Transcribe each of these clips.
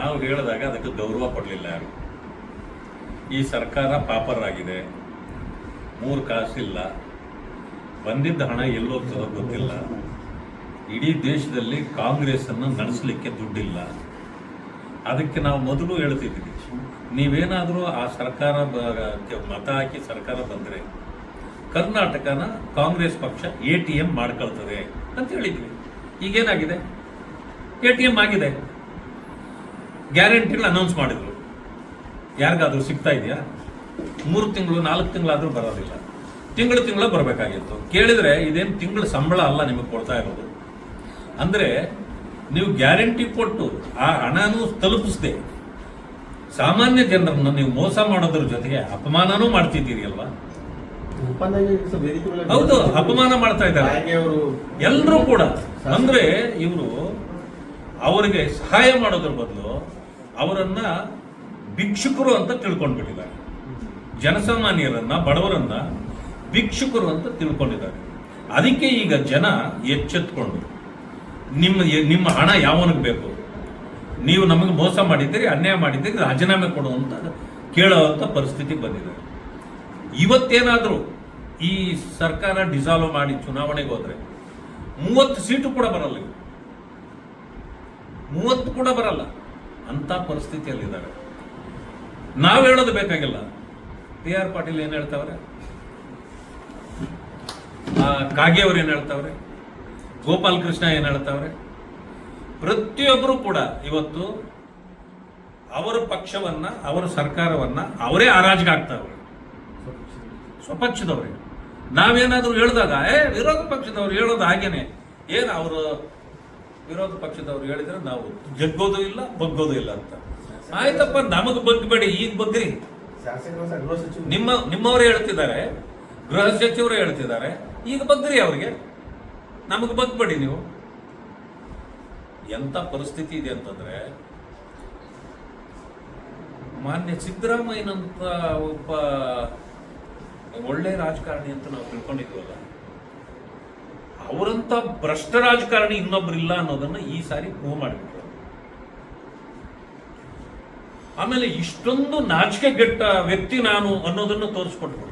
ನಾವು ಹೇಳಿದಾಗ ಅದಕ್ಕೆ ಗೌರವ ಕೊಡಲಿಲ್ಲ ಯಾರು? ಈ ಸರ್ಕಾರ ಪಾಪರಾಗಿದೆ, ಮೂರು ಕಾಸಿಲ್ಲ, ಬಂದಿದ್ದ ಹಣ ಎಲ್ಲೋಗ್ತದೋ ಗೊತ್ತಿಲ್ಲ. ಇಡೀ ದೇಶದಲ್ಲಿ ಕಾಂಗ್ರೆಸ್ ಅನ್ನು ನಡೆಸಲಿಕ್ಕೆ ದುಡ್ಡಿಲ್ಲ. ಅದಕ್ಕೆ ನಾವು ಮೊದಲು ಹೇಳ್ತಿದ್ವಿ, ನೀವೇನಾದರೂ ಆ ಸರ್ಕಾರ ಮತ ಹಾಕಿ ಸರ್ಕಾರ ಬಂದರೆ ಕರ್ನಾಟಕನ ಕಾಂಗ್ರೆಸ್ ಪಕ್ಷ ಎ ಟಿ ಎಂ ಮಾಡ್ಕೊಳ್ತದೆ ಅಂತ ಹೇಳಿದ್ವಿ. ಈಗೇನಾಗಿದೆ? ಎ ಟಿ ಎಂ ಆಗಿದೆ. ಗ್ಯಾರಂಟಿಗಳು ಅನೌನ್ಸ್ ಮಾಡಿದ್ರು. ಯಾರಿಗಾದ್ರೂ ಸಿಗ್ತಾ ಇದೆಯಾ? ಮೂರು ತಿಂಗಳು, ನಾಲ್ಕು ತಿಂಗಳಾದ್ರೂ ಬರೋದಿಲ್ಲ. ತಿಂಗಳು ತಿಂಗಳು ಬರಬೇಕಾಗಿತ್ತು. ಕೇಳಿದ್ರೆ ಇದೇನು ತಿಂಗಳ ಸಂಬಳ ಅಲ್ಲ ನಿಮಗೆ ಕೊಡ್ತಾ ಇರೋದು. ಅಂದ್ರೆ ನೀವು ಗ್ಯಾರಂಟಿ ಕೊಟ್ಟು ಆ ಹಣನೂ ತಲುಪಿಸದೆ. ಸಾಮಾನ್ಯ ಜನರನ್ನ ನೀವು ಮೋಸ ಮಾಡೋದ್ರ ಜೊತೆಗೆ ಅಪಮಾನನೂ ಮಾಡ್ತಿದ್ದೀರಿ ಅಲ್ವಾ? ಹೌದು, ಅಪಮಾನ ಮಾಡ್ತಾ ಇದ್ದಾರೆ. ಎಲ್ಲರೂ ಕೂಡ. ಅಂದ್ರೆ ಇವರು ಅವರಿಗೆ ಸಹಾಯ ಮಾಡೋದ್ರ ಬದಲು ಅವರನ್ನ ಭಿಕ್ಷುಕರು ಅಂತ ತಿಳ್ಕೊಂಡ್ಬಿಟ್ಟಿದ್ದಾರೆ. ಜನಸಾಮಾನ್ಯರನ್ನ, ಬಡವರನ್ನ ಭಿಕ್ಷುಕರು ಅಂತ ತಿಳ್ಕೊಂಡಿದ್ದಾರೆ. ಅದಕ್ಕೆ ಈಗ ಜನ ಎಚ್ಚೆತ್ಕೊಂಡು ನಿಮ್ಮ ನಿಮ್ಮ ಹಣ ಯಾವನಿಗೆ ಬೇಕು? ನೀವು ನಮಗೆ ಮೋಸ ಮಾಡಿದ್ದೀರಿ, ಅನ್ಯಾಯ ಮಾಡಿದ್ದೀರಿ ರಾಜೀನಾಮೆ ಕೊಡುವಂತ ಕೇಳುವಂತ ಪರಿಸ್ಥಿತಿ ಬಂದಿದೆ. ಇವತ್ತೇನಾದರೂ ಈ ಸರ್ಕಾರ ಡಿಸಾಲ್ವ್ ಮಾಡಿ ಚುನಾವಣೆಗೆ ಹೋದರೆ ಮೂವತ್ತು ಸೀಟು ಕೂಡ ಬರಲ್ಲ. ಮೂವತ್ತು ಕೂಡ ಬರಲ್ಲ. ಅಂತ ಪರಿಸ್ಥಿತಿಯಲ್ಲಿದ್ದಾರೆ. ನಾವು ಹೇಳೋದು ಬೇಕಾಗಿಲ್ಲ. ಟಿ ಆರ್ ಪಾಟೀಲ್ ಏನ್ ಹೇಳ್ತಾವ್ರೆ? ಕಾಗೆ ಅವ್ರು ಏನು ಹೇಳ್ತಾವ್ರೆ? ಗೋಪಾಲ್ ಕೃಷ್ಣ ಏನ್ ಹೇಳ್ತಾವ್ರೆ? ಪ್ರತಿಯೊಬ್ಬರು ಕೂಡ ಇವತ್ತು ಅವರ ಪಕ್ಷವನ್ನ, ಅವರ ಸರ್ಕಾರವನ್ನ ಅವರೇ ಹರಾಜಿಗೆ ಆಗ್ತಾವ್ರೆ. ಸ್ವಪಕ್ಷದವ್ರಿಗೆ ನಾವೇನಾದ್ರೂ ಹೇಳಿದಾಗ, ಏ, ವಿರೋಧ ಪಕ್ಷದವ್ರು ಹೇಳೋದು ಹಾಗೇನೆ. ಏನು ಅವರು ವಿರೋಧ ಪಕ್ಷದವ್ರು ಹೇಳಿದ್ರೆ ನಾವು ಜಗ್ಗೋದು ಇಲ್ಲ, ಬಗ್ಗೋದು ಇಲ್ಲ ಅಂತ. ಆಯ್ತಪ್ಪ, ನಮಗ್ ಬಗ್ಬೇಡಿ, ಈಗ ಸಹ ನಿಮ್ಮ, ನಿಮ್ಮವರು ಹೇಳ್ತಿದ್ದಾರೆ, ಗೃಹ ಸಚಿವರು ಹೇಳ್ತಿದ್ದಾರೆ, ಈಗ ಬಗ್ಗ್ರಿ ಅವ್ರಿಗೆ. ನಮಗೆ ಬಗ್ಬೇಡಿ ನೀವು. ಎಂತ ಪರಿಸ್ಥಿತಿ ಇದೆ ಅಂತಂದ್ರೆ, ಮಾನ್ಯ ಸಿದ್ದರಾಮಯ್ಯನಂತ ಒಬ್ಬ ಒಳ್ಳೆ ರಾಜಕಾರಣಿ ಅಂತ ನಾವು ತಿಳ್ಕೊಂಡಿದ್ವಲ್ಲ ಅವರಂತ ಭ್ರಷ್ಟ ರಾಜಕಾರಣಿ ಇನ್ನೊಬ್ಬರಿಲ್ಲ ಅನ್ನೋದನ್ನ ಈ ಸಾರಿ ಪ್ರೂವ್ ಮಾಡಿಬಿಟ್ರು ಆಮೇಲೆ ಇಷ್ಟೊಂದು ನಾಚಿಕೆಗೆಟ್ಟ ವ್ಯಕ್ತಿ ನಾನು ಅನ್ನೋದನ್ನು ತೋರಿಸ್ಕೊಟ್ಬಿಟ್ರು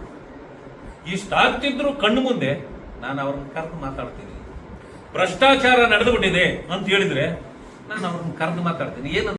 ಇಷ್ಟಾಗ್ತಿದ್ರು ಕಣ್ಣು ಮುಂದೆ ನಾನು ಅವ್ರನ್ನ ಕರೆದು ಮಾತಾಡ್ತೀನಿ. ಭ್ರಷ್ಟಾಚಾರ ನಡೆದು ಬಿಟ್ಟಿದೆ ಅಂತ ಹೇಳಿದ್ರೆ ನಾನು ಅವ್ರನ್ನ ಕರೆದು ಮಾತಾಡ್ತೀನಿ. ಏನಂತ